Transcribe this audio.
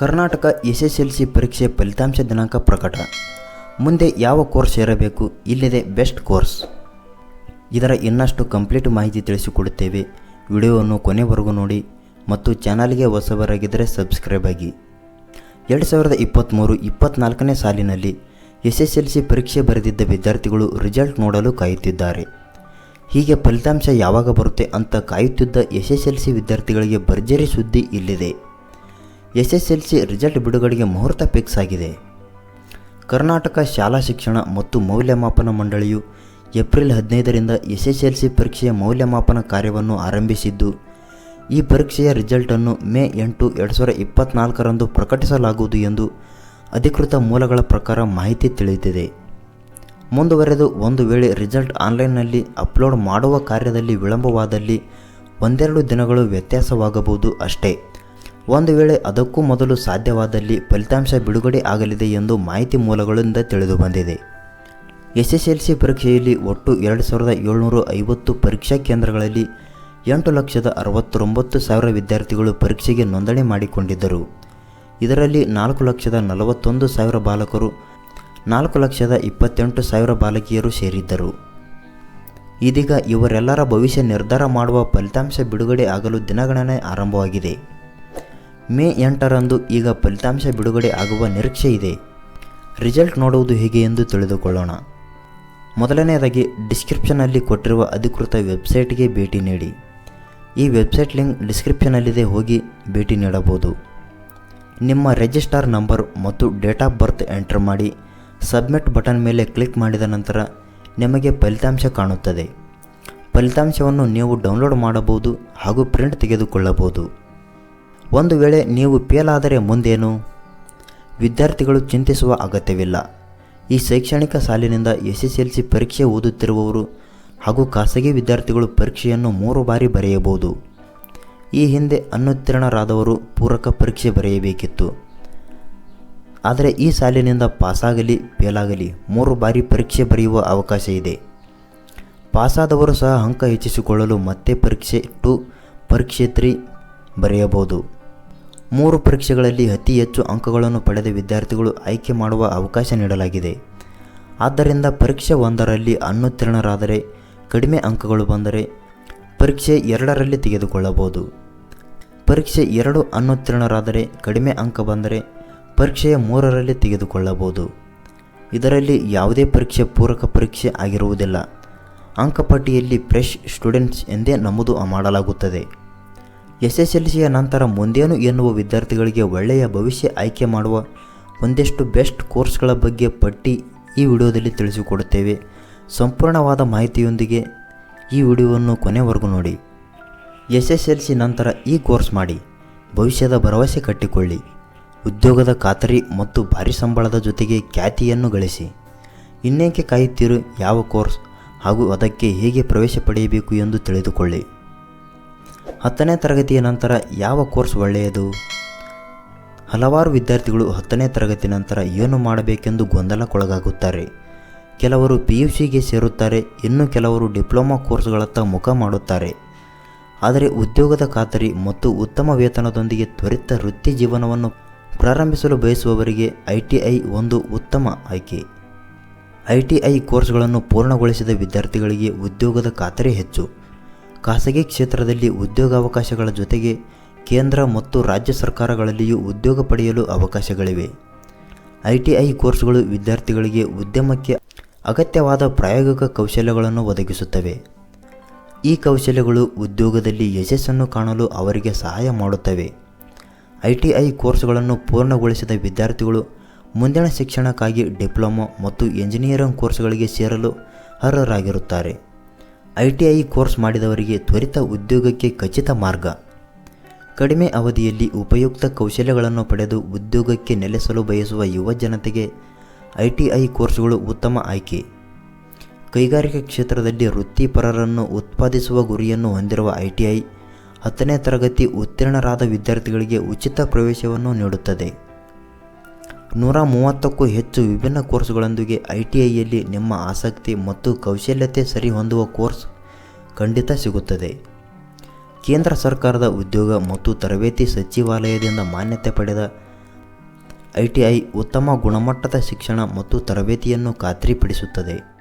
Karnataka S S L C ಪರೀಕ್ಷೆ ಫಲಿತಾಂಶ ದಿನಾಂಕ ಪ್ರಕಟ. ಮುಂದೆ ಯಾವ ಕೋರ್ಸ್ ಸೇರಬೇಕು? ಇಲ್ಲಿದೆ ಬೆಸ್ಟ್ ಕೋರ್ಸ್. ಇದರ ಇನ್ನಷ್ಟು ಕಂಪ್ಲೀಟ್ ಮಾಹಿತಿ ತಿಳಿಸಿಕೊಡುತ್ತೇವೆ. ವಿಡಿಯೋವನ್ನು ಕೊನೆವರೆಗೂ ನೋಡಿ ಮತ್ತು ಚಾನಲ್ಗೆ ಹೊಸಬರಾಗಿದ್ದರೆ ಸಬ್ಸ್ಕ್ರೈಬ್ ಆಗಿ. ಎರಡು ಸಾವಿರದ ಇಪ್ಪತ್ತ್ಮೂರು ಇಪ್ಪತ್ತ್ನಾಲ್ಕನೇ ಸಾಲಿನಲ್ಲಿ ಎಸ್ ಎಸ್ ಎಲ್ ಸಿ ಪರೀಕ್ಷೆ ಬರೆದಿದ್ದ ವಿದ್ಯಾರ್ಥಿಗಳು ರಿಸಲ್ಟ್ ನೋಡಲು ಕಾಯುತ್ತಿದ್ದಾರೆ. ಹೀಗೆ ಫಲಿತಾಂಶ ಯಾವಾಗ ಬರುತ್ತೆ ಅಂತ ಕಾಯುತ್ತಿದ್ದ ಎಸ್ ಎಸ್ ಎಲ್ ಸಿ ವಿದ್ಯಾರ್ಥಿಗಳಿಗೆ ಭರ್ಜರಿ ಸುದ್ದಿ ಇಲ್ಲಿದೆ. S S L C result ಬಿಡುಗಡೆಗೆ ಮುಹೂರ್ತ ಫಿಕ್ಸ್ ಆಗಿದೆ ಕರ್ನಾಟಕ ಶಾಲಾ ಶಿಕ್ಷಣ ಮತ್ತು ಮೌಲ್ಯಮಾಪನ ಮಂಡಳಿಯು ಏಪ್ರಿಲ್ ಹದಿನೈದರಿಂದ ಎಸ್ ಎಸ್ ಎಲ್ ಸಿ ಪರೀಕ್ಷೆಯ ಮೌಲ್ಯಮಾಪನ ಕಾರ್ಯವನ್ನು ಆರಂಭಿಸಿದ್ದು, ಈ ಪರೀಕ್ಷೆಯ ರಿಸಲ್ಟನ್ನು ಮೇ ಎಂಟು ಎರಡು ಸಾವಿರದ ಇಪ್ಪತ್ನಾಲ್ಕರಂದು ಪ್ರಕಟಿಸಲಾಗುವುದು ಎಂದು ಅಧಿಕೃತ ಮೂಲಗಳ ಪ್ರಕಾರ ಮಾಹಿತಿ ತಿಳಿದಿದೆ. ಮುಂದುವರೆದು ಒಂದು ವೇಳೆ ರಿಸಲ್ಟ್ ಆನ್ಲೈನ್ನಲ್ಲಿ ಅಪ್ಲೋಡ್ ಮಾಡುವ ಕಾರ್ಯದಲ್ಲಿ ವಿಳಂಬವಾದಲ್ಲಿ ಒಂದೆರಡು ದಿನಗಳು ವ್ಯತ್ಯಾಸವಾಗಬಹುದು ಅಷ್ಟೇ. ಒಂದು ವೇಳೆ ಅದಕ್ಕೂ ಮೊದಲು ಸಾಧ್ಯವಾದಲ್ಲಿ ಫಲಿತಾಂಶ ಬಿಡುಗಡೆ ಆಗಲಿದೆ ಎಂದು ಮಾಹಿತಿ ಮೂಲಗಳಿಂದ ತಿಳಿದು ಬಂದಿದೆ. ಎಸ್ಎಸ್ಎಲ್ಸಿ ಪರೀಕ್ಷೆಯಲ್ಲಿ ಒಟ್ಟು ಎರಡು ಸಾವಿರದ ಏಳ್ನೂರ ಐವತ್ತು ಪರೀಕ್ಷಾ ಕೇಂದ್ರಗಳಲ್ಲಿ ಎಂಟು ಲಕ್ಷದ ಅರವತ್ತೊಂಬತ್ತು ಸಾವಿರ ವಿದ್ಯಾರ್ಥಿಗಳು ಪರೀಕ್ಷೆಗೆ ನೋಂದಣಿ ಮಾಡಿಕೊಂಡಿದ್ದರು. ಇದರಲ್ಲಿ ನಾಲ್ಕು ಲಕ್ಷದ ನಲವತ್ತೊಂದು ಸಾವಿರ ಬಾಲಕರು, ನಾಲ್ಕು ಲಕ್ಷದ ಇಪ್ಪತ್ತೆಂಟು ಸಾವಿರ ಬಾಲಕಿಯರು ಸೇರಿದ್ದರು. ಇದೀಗ ಇವರೆಲ್ಲರ ಭವಿಷ್ಯ ನಿರ್ಧಾರ ಮಾಡುವ ಫಲಿತಾಂಶ ಬಿಡುಗಡೆ ಆಗಲು ದಿನಗಣನೆ ಆರಂಭವಾಗಿದೆ. ಮೇ ಎಂಟರಂದು ಈಗ ಫಲಿತಾಂಶ ಬಿಡುಗಡೆ ಆಗುವ ನಿರೀಕ್ಷೆ ಇದೆ. ರಿಸಲ್ಟ್ ನೋಡುವುದು ಹೇಗೆ ಎಂದು ತಿಳಿದುಕೊಳ್ಳೋಣ. ಮೊದಲನೆಯದಾಗಿ ಡಿಸ್ಕ್ರಿಪ್ಷನಲ್ಲಿ ಕೊಟ್ಟಿರುವ ಅಧಿಕೃತ ವೆಬ್ಸೈಟ್ಗೆ ಭೇಟಿ ನೀಡಿ. ಈ ವೆಬ್ಸೈಟ್ ಲಿಂಕ್ ಡಿಸ್ಕ್ರಿಪ್ಷನಲ್ಲಿದೆ ಹೋಗಿ ಭೇಟಿ ನೀಡಬಹುದು. ನಿಮ್ಮ ರಿಜಿಸ್ಟಾರ್ ನಂಬರ್ ಮತ್ತು ಡೇಟ್ ಆಫ್ ಬರ್ತ್ ಎಂಟರ್ ಮಾಡಿ ಸಬ್ಮಿಟ್ ಬಟನ್ ಮೇಲೆ ಕ್ಲಿಕ್ ಮಾಡಿದ ನಂತರ ನಿಮಗೆ ಫಲಿತಾಂಶ ಕಾಣುತ್ತದೆ. ಫಲಿತಾಂಶವನ್ನು ನೀವು ಡೌನ್ಲೋಡ್ ಮಾಡಬಹುದು ಹಾಗೂ ಪ್ರಿಂಟ್ ತೆಗೆದುಕೊಳ್ಳಬಹುದು. ಒಂದು ವೇಳೆ ನೀವು ಫೇಲ್ ಆದರೆ ಮುಂದೇನು? ವಿದ್ಯಾರ್ಥಿಗಳು ಚಿಂತಿಸುವ ಅಗತ್ಯವಿಲ್ಲ. ಈ ಶೈಕ್ಷಣಿಕ ಸಾಲಿನಿಂದ ಎಸ್ ಎಸ್ ಎಲ್ ಸಿ ಪರೀಕ್ಷೆ ಓದುತ್ತಿರುವವರು ಹಾಗೂ ಖಾಸಗಿ ವಿದ್ಯಾರ್ಥಿಗಳು ಪರೀಕ್ಷೆಯನ್ನು ಮೂರು ಬಾರಿ ಬರೆಯಬಹುದು. ಈ ಹಿಂದೆ ಅನುತ್ತೀರ್ಣರಾದವರು ಪೂರಕ ಪರೀಕ್ಷೆ ಬರೆಯಬೇಕಿತ್ತು. ಆದರೆ ಈ ಸಾಲಿನಿಂದ ಪಾಸಾಗಲಿ ಫೇಲಾಗಲಿ ಮೂರು ಬಾರಿ ಪರೀಕ್ಷೆ ಬರೆಯುವ ಅವಕಾಶ ಇದೆ. ಪಾಸಾದವರು ಸಹ ಅಂಕ ಹೆಚ್ಚಿಸಿಕೊಳ್ಳಲು ಮತ್ತೆ ಪರೀಕ್ಷೆ ಟು, ಪರೀಕ್ಷೆ ತ್ರೀ ಬರೆಯಬಹುದು. ಮೂರು ಪರೀಕ್ಷೆಗಳಲ್ಲಿ ಅತಿ ಹೆಚ್ಚು ಅಂಕಗಳನ್ನು ಪಡೆದ ವಿದ್ಯಾರ್ಥಿಗಳು ಆಯ್ಕೆ ಮಾಡುವ ಅವಕಾಶ ನೀಡಲಾಗಿದೆ. ಆದ್ದರಿಂದ ಪರೀಕ್ಷೆ ಒಂದರಲ್ಲಿ ಅನುತ್ತೀರ್ಣರಾದರೆ, ಕಡಿಮೆ ಅಂಕಗಳು ಬಂದರೆ ಪರೀಕ್ಷೆ ಎರಡರಲ್ಲಿ ತೆಗೆದುಕೊಳ್ಳಬಹುದು. ಪರೀಕ್ಷೆ ಎರಡು ಅನುತ್ತೀರ್ಣರಾದರೆ ಕಡಿಮೆ ಅಂಕ ಬಂದರೆ ಪರೀಕ್ಷೆಯ ಮೂರರಲ್ಲಿ ತೆಗೆದುಕೊಳ್ಳಬಹುದು. ಇದರಲ್ಲಿ ಯಾವುದೇ ಪರೀಕ್ಷೆ ಪೂರಕ ಪರೀಕ್ಷೆ ಆಗಿರುವುದಿಲ್ಲ. ಅಂಕಪಟ್ಟಿಯಲ್ಲಿ ಫ್ರೆಶ್ ಸ್ಟೂಡೆಂಟ್ಸ್ ಎಂದೇ ನಮೂದು ಮಾಡಲಾಗುತ್ತದೆ. ಎಸ್ ಎಸ್ ಎಲ್ ಸಿಯ ನಂತರ ಮುಂದೇನು ಎನ್ನುವ ವಿದ್ಯಾರ್ಥಿಗಳಿಗೆ ಒಳ್ಳೆಯ ಭವಿಷ್ಯ ಆಯ್ಕೆ ಮಾಡುವ ಒಂದಿಷ್ಟು ಬೆಸ್ಟ್ ಕೋರ್ಸ್ಗಳ ಬಗ್ಗೆ ಪಟ್ಟಿ ಈ ವಿಡಿಯೋದಲ್ಲಿ ತಿಳಿಸಿಕೊಡುತ್ತೇವೆ. ಸಂಪೂರ್ಣವಾದ ಮಾಹಿತಿಯೊಂದಿಗೆ ಈ ವಿಡಿಯೋವನ್ನು ಕೊನೆವರೆಗೂ ನೋಡಿ. ಎಸ್ ಎಸ್ ಎಲ್ ಸಿ ನಂತರ ಈ ಕೋರ್ಸ್ ಮಾಡಿ. ಭವಿಷ್ಯದ ಭರವಸೆ ಕಟ್ಟಿಕೊಳ್ಳಿ. ಉದ್ಯೋಗದ ಖಾತರಿ ಮತ್ತು ಭಾರಿ ಸಂಬಳದ ಜೊತೆಗೆ ಖ್ಯಾತಿಯನ್ನು ಗಳಿಸಿ. ಇನ್ನೇಕೆ ಕಾಯುತ್ತೀರು ಯಾವ ಕೋರ್ಸ್ ಹಾಗೂ ಅದಕ್ಕೆ ಹೇಗೆ ಪ್ರವೇಶ ಪಡೆಯಬೇಕು ಎಂದು ತಿಳಿದುಕೊಳ್ಳಿ. ಹತ್ತನೇ ತರಗತಿಯ ನಂತರ ಯಾವ ಕೋರ್ಸ್ ಒಳ್ಳೆಯದು? ಹಲವಾರು ವಿದ್ಯಾರ್ಥಿಗಳು ಹತ್ತನೇ ತರಗತಿ ನಂತರ ಏನು ಮಾಡಬೇಕೆಂದು ಗೊಂದಲಕ್ಕೊಳಗಾಗುತ್ತಾರೆ. ಕೆಲವರು ಪಿ ಯು ಸಿಗೆ ಸೇರುತ್ತಾರೆ, ಇನ್ನು ಕೆಲವರು ಡಿಪ್ಲೊಮಾ ಕೋರ್ಸ್ಗಳತ್ತ ಮುಖ ಮಾಡುತ್ತಾರೆ. ಆದರೆ ಉದ್ಯೋಗದ ಖಾತರಿ ಮತ್ತು ಉತ್ತಮ ವೇತನದೊಂದಿಗೆ ತ್ವರಿತ ವೃತ್ತಿ ಜೀವನವನ್ನು ಪ್ರಾರಂಭಿಸಲು ಬಯಸುವವರಿಗೆ ಐ ಟಿ ಐ ಒಂದು ಉತ್ತಮ ಆಯ್ಕೆ. ಐ ಟಿ ಐ ಕೋರ್ಸ್ಗಳನ್ನು ಪೂರ್ಣಗೊಳಿಸಿದ ವಿದ್ಯಾರ್ಥಿಗಳಿಗೆ ಉದ್ಯೋಗದ ಖಾತರಿ ಹೆಚ್ಚು. ಖಾಸಗಿ ಕ್ಷೇತ್ರದಲ್ಲಿ ಉದ್ಯೋಗಾವಕಾಶಗಳ ಜೊತೆಗೆ ಕೇಂದ್ರ ಮತ್ತು ರಾಜ್ಯ ಸರ್ಕಾರಗಳಲ್ಲಿಯೂ ಉದ್ಯೋಗ ಪಡೆಯಲು ಅವಕಾಶಗಳಿವೆ. ಐ ಟಿ ಐ ಕೋರ್ಸ್ಗಳು ವಿದ್ಯಾರ್ಥಿಗಳಿಗೆ ಉದ್ಯಮಕ್ಕೆ ಅಗತ್ಯವಾದ ಪ್ರಾಯೋಗಿಕ ಕೌಶಲ್ಯಗಳನ್ನು ಒದಗಿಸುತ್ತವೆ. ಈ ಕೌಶಲ್ಯಗಳು ಉದ್ಯೋಗದಲ್ಲಿ ಯಶಸ್ಸನ್ನು ಕಾಣಲು ಅವರಿಗೆ ಸಹಾಯ ಮಾಡುತ್ತವೆ. ಐ ಟಿ ಐ ಕೋರ್ಸ್ಗಳನ್ನು ಪೂರ್ಣಗೊಳಿಸಿದ ವಿದ್ಯಾರ್ಥಿಗಳು ಮುಂದಿನ ಶಿಕ್ಷಣಕ್ಕಾಗಿ ಡಿಪ್ಲೊಮಾ ಮತ್ತು ಎಂಜಿನಿಯರಿಂಗ್ ಕೋರ್ಸ್ಗಳಿಗೆ ಸೇರಲು ಅರ್ಹರಾಗಿರುತ್ತಾರೆ. ಐ ಟಿ ಐ ಕೋರ್ಸ್ ಮಾಡಿದವರಿಗೆ ತ್ವರಿತ ಉದ್ಯೋಗಕ್ಕೆ ಖಚಿತ ಮಾರ್ಗ. ಕಡಿಮೆ ಅವಧಿಯಲ್ಲಿ ಉಪಯುಕ್ತ ಕೌಶಲ್ಯಗಳನ್ನು ಪಡೆದು ಉದ್ಯೋಗಕ್ಕೆ ನೆಲೆಸಲು ಬಯಸುವ ಯುವ ಜನತೆಗೆ ಐ ಟಿ ಐ ಕೋರ್ಸ್ಗಳು ಉತ್ತಮ ಆಯ್ಕೆ. ಕೈಗಾರಿಕಾ ಕ್ಷೇತ್ರದಲ್ಲಿ ವೃತ್ತಿಪರರನ್ನು ಉತ್ಪಾದಿಸುವ ಗುರಿಯನ್ನು ಹೊಂದಿರುವ ಐ ಟಿ ಐ ಹತ್ತನೇ ತರಗತಿ ಉತ್ತೀರ್ಣರಾದ ವಿದ್ಯಾರ್ಥಿಗಳಿಗೆ ಉಚಿತ ಪ್ರವೇಶವನ್ನು ನೀಡುತ್ತದೆ. ನೂರ ಮೂವತ್ತಕ್ಕೂ ಹೆಚ್ಚು ವಿಭಿನ್ನ ಕೋರ್ಸ್ಗಳೊಂದಿಗೆ ಐ ಟಿ ಐಯಲ್ಲಿ ನಿಮ್ಮ ಆಸಕ್ತಿ ಮತ್ತು ಕೌಶಲ್ಯತೆ ಸರಿ ಹೊಂದುವ ಕೋರ್ಸ್ ಖಂಡಿತ ಸಿಗುತ್ತದೆ. ಕೇಂದ್ರ ಸರ್ಕಾರದ ಉದ್ಯೋಗ ಮತ್ತು ತರಬೇತಿ ಸಚಿವಾಲಯದಿಂದ ಮಾನ್ಯತೆ ಪಡೆದ ಐ ಉತ್ತಮ ಗುಣಮಟ್ಟದ ಶಿಕ್ಷಣ ಮತ್ತು ತರಬೇತಿಯನ್ನು ಖಾತ್ರಿಪಡಿಸುತ್ತದೆ.